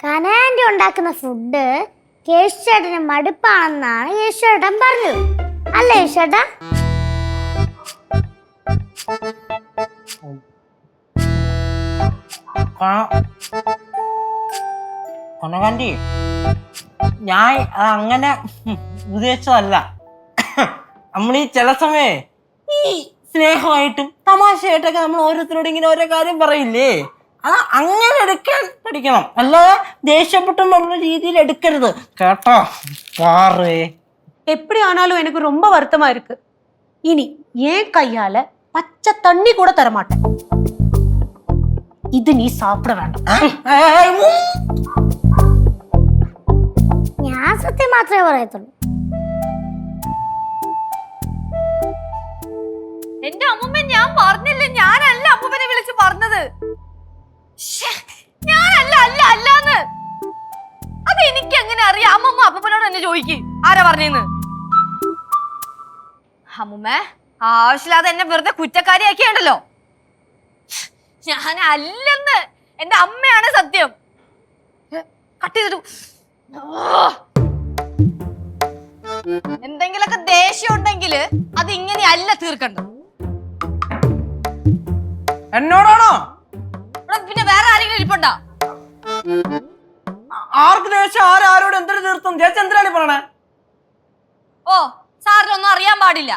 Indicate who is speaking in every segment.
Speaker 1: കനാൻഡി ഉണ്ടാക്കുന്ന ഫുഡ് കേശുചേട്ടന് മടുപ്പാണെന്നാണ് കേശുചേട്ടൻ പറഞ്ഞത് അല്ലേ കേശുചേട്ടാ
Speaker 2: കനകാന്റി ഞാൻ അങ്ങനെ ഉദ്ദേശിച്ചതല്ല. നമ്മൾ ഈ ചില സമയേ ഈ സ്നേഹമായിട്ടും തമാശയായിട്ടൊക്കെ നമ്മൾ ഓരോരുത്തരോട് ഇങ്ങനെ ഓരോ കാര്യം പറയില്ലേ? അത് അങ്ങനെ എടുക്കാൻ പഠിക്കണം അല്ലാതെ ദേഷ്യപ്പെട്ടും നമ്മൾ രീതിയിൽ എടുക്കരുത് കേട്ടോ പാറേ
Speaker 3: எப்படி ஆனாலும் எனக்கு ரொம்ப வருத்தமா இருக்கு இனி ஏன் கையால பச்சை தண்ணி கூட தர மாட்டேன் இது நீ சாப்பிட வேண்டாம்
Speaker 1: ഞാൻ സത്യം മാത്രമേ പറയത്തുള്ളൂ
Speaker 4: എന്റെ അമ്മൂമ്മ ഞാൻ പറഞ്ഞില്ല ഞാനല്ല അപ്പൂപ്പനെ വിളിച്ച് പറഞ്ഞത് ശ്ശേ, ഞാനല്ല അല്ല അല്ലാന്ന്. അത് എനിക്ക് എങ്ങനെ അറിയാം? അമ്മമ്മ അപ്പനോട് എന്നെ ചോദിക്ക്. ആരാ പറഞ്ഞെന്ന്? അമ്മുമ്മേ ആവശ്യമില്ലാതെ എന്നെ വെറുതെ കുറ്റക്കാരിയാക്കിയുണ്ടല്ലോ ഞാൻ അല്ലെന്ന് എന്റെ അമ്മയാണ് സത്യം. കട്ട് ചെയ്തിട്ടു. എന്തെങ്കിലൊക്കെ ദേഷ്യം ഉണ്ടെങ്കിൽ അത് ഇങ്ങനെയല്ല തീർക്കണ്ടത്.
Speaker 2: എന്നോടാണോ?
Speaker 4: ഇരിപ്പുണ്ടോ?
Speaker 2: ആർക്ക് ദേഷ്യം? ആരാരോട് എന്തൊരു തീർത്തും? ചേച്ചി എന്തിനാണ് പറയണേ?
Speaker 4: ഓ സാറിനൊന്നും അറിയാൻ പാടില്ല.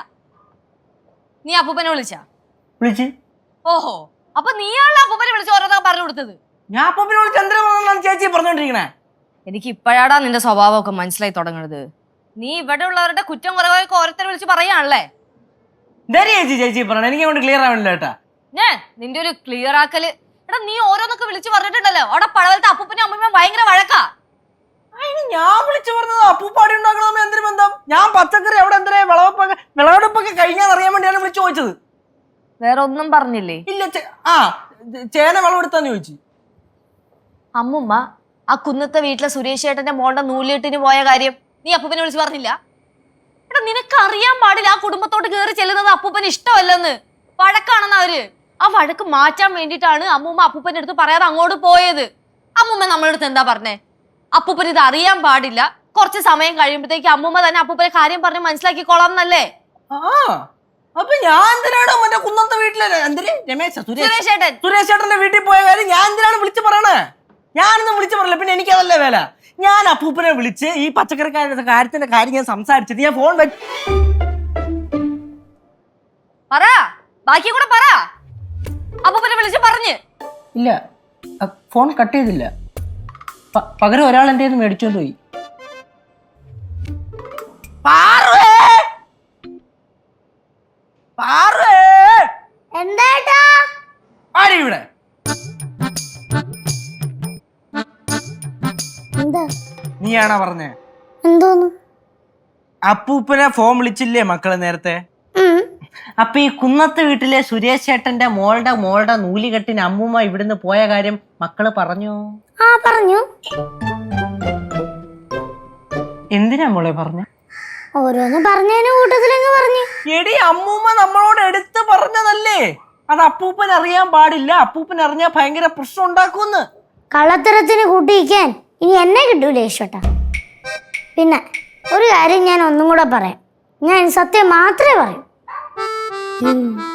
Speaker 4: നീ അപ്പൂപ്പനെ വിളിച്ച?
Speaker 2: വിളിച്ച്?
Speaker 4: ഓഹോ അപ്പൊ നീയാണല്ലോ അപ്പൂപ്പനെ വിളിച്ച് ഓരോന്നൊക്കെ പറഞ്ഞു കൊടുത്തത്.
Speaker 2: ഞാൻ അപ്പൂപ്പനെ വിളിച്ച് എന്തിനാണ് ചേച്ചി പറഞ്ഞോണ്ടിരിക്കണേ?
Speaker 4: എനിക്ക് ഇപ്പോഴാടാ നിന്റെ സ്വഭാവമൊക്കെ മനസ്സിലായി തുടങ്ങണത്. നീ ഇവിടെ ഉള്ളവരുടെ കുറ്റം കുറവൊക്കെ ഓരോരുത്തരെ വിളിച്ച് പറയാണല്ലേ?
Speaker 2: ഇതാര് ചേച്ചി ചേച്ചി പറയണേ? എനിക്ക് അങ്ങോട്ട് ക്ലിയർ ആവണില്ല കേട്ടാ.
Speaker 4: ഞാൻ നിന്റെ ഒരു ക്ലിയർ ആക്കൽ എടാ നീ ഓരോന്നൊക്കെ വിളിച്ചു പറഞ്ഞിട്ടുണ്ടല്ലോ. അവിടെ പഴവലത്തെ അപ്പൂപ്പനും അമ്മയും ഭയങ്കര വഴക്കാ.
Speaker 2: അതിന് ഞാൻ വിളിച്ചു പറഞ്ഞത്. അപ്പൂപ്പാടി ഉണ്ടാക്കണമെന്ന് എന്തിനു ബന്ധം? ഞാൻ പച്ചക്കറി അവിടെ എന്തിനാ വിളവെപ്പൊക്കെ വിളവെടുപ്പൊക്കെ കഴിഞ്ഞാൽ അറിയാൻ വേണ്ടിയാണ് വിളിച്ചു ചോദിച്ചത്.
Speaker 4: വേറെ ഒന്നും പറഞ്ഞില്ലേ?
Speaker 2: ഇല്ല ചേ- ആ ചേന വിളവെടുത്താന്ന് ചോദിച്ചു.
Speaker 4: അമ്മുമ്മ ആ കുന്നത്തെ വീട്ടിലെ സുരേഷ് ചേട്ടന്റെ മോളുടെ നൂലിട്ടിന് പോയ കാര്യം നീ അപ്പൂപ്പനെ വിളിച്ചു പറഞ്ഞില്ല? എടാ നിനക്ക് അറിയാൻ പാടില്ല. ആ കുടുംബത്തോട്ട് കയറി ചെല്ലുന്നത് അപ്പൂപ്പന് ഇഷ്ടമല്ലെന്ന്. വഴക്കാണെന്ന് അവർ. ആ വഴക്ക് മാറ്റാൻ വേണ്ടിയിട്ടാണ് അമ്മൂമ്മ അപ്പൂപ്പന്റെ അടുത്ത് പറയാതെ അങ്ങോട്ട് പോയത്. അമ്മൂമ്മ നമ്മളെ അടുത്ത് എന്താ പറഞ്ഞേ? അപ്പൂപ്പന് ഇത് അറിയാൻ പാടില്ല. കുറച്ച് സമയം കഴിയുമ്പോഴത്തേക്ക് അമ്മൂമ്മ തന്നെ അപ്പൂപ്പനെ കാര്യം പറഞ്ഞ് മനസ്സിലാക്കിക്കോളാം എന്നല്ലേ
Speaker 2: ആ അപ്പൊ ഞാൻ എന്തിനാണ് മറ്റേ കുന്നത്തെ വീട്ടിലെ എന്തിന്? രമേശ സുരേഷ്.
Speaker 4: സുരേഷ് ചേട്ടൻ
Speaker 2: സുരേഷ് ചേട്ടന്റെ വീട്ടിൽ പോയ കാര്യം ഞാൻ എന്തിനാണ് വിളിച്ചു പറയണേ? ഞാനൊന്നും വിളിച്ചു പറയില്ല. പിന്നെ എനിക്കതല്ലേ വേല. ഞാൻ അപ്പൂപ്പനെ വിളിച്ച് ഈ പച്ചക്കറിക്കാരുടെ കാര്യത്തിന്റെ കാര്യം ഞാൻ സംസാരിച്ചിട്ട് ഞാൻ ഫോൺ വെച്ച്
Speaker 4: പറ. ബാക്കി കൂടെ പറ. പറഞ്ഞ്.
Speaker 2: ഇല്ല. ഫോൺ കട്ട് ചെയ്തില്ല. പകരം ഒരാൾ എന്റെ കയ്യിൽ മേടിച്ചോണ്ട് പോയി. ഇവിടെ?
Speaker 1: എന്താ?
Speaker 2: നീയാണോ പറഞ്ഞേ?
Speaker 1: എന്തോന്ന്?
Speaker 2: അപ്പൂപ്പനെ ഫോൺ വിളിച്ചില്ലേ മക്കളെ നേരത്തെ. അപ്പൊ ഈ കുന്നത്ത് വീട്ടിലെ സുരേഷ് ചേട്ടന്റെ മോളുടെ മോളുടെ നൂലികെട്ടിന് അമ്മൂമ്മ ഇവിടുന്ന് പോയ കാര്യം മക്കൾ പറഞ്ഞു?
Speaker 1: ആ പറഞ്ഞു.
Speaker 2: എന്തിനാ മോളെ പറഞ്ഞു?
Speaker 1: ഓരോന്ന് പറഞ്ഞതിന് കൂട്ടത്തിലങ്ങ് പറഞ്ഞു.
Speaker 2: എടി അമ്മൂമ്മ നമ്മളോട് എടുത്ത് പറഞ്ഞതല്ലേ? അത് അപ്പൂപ്പൻ അറിയാൻ പാടില്ല. അപ്പൂപ്പൻ അറിഞ്ഞാൽ ഭയങ്കര പ്രശ്നം ഉണ്ടാക്കുമെന്ന്.
Speaker 1: കള്ളത്തരത്തിന് കൂട്ടിയിക്കാൻ ഇനി എന്നെ കിട്ടൂല യേശോട്ടാ പിന്നെ ഒരു കാര്യം ഞാൻ ഒന്നും കൂടെ പറയാം. ഞാൻ സത്യം മാത്രമേ പറയൂ. 嗯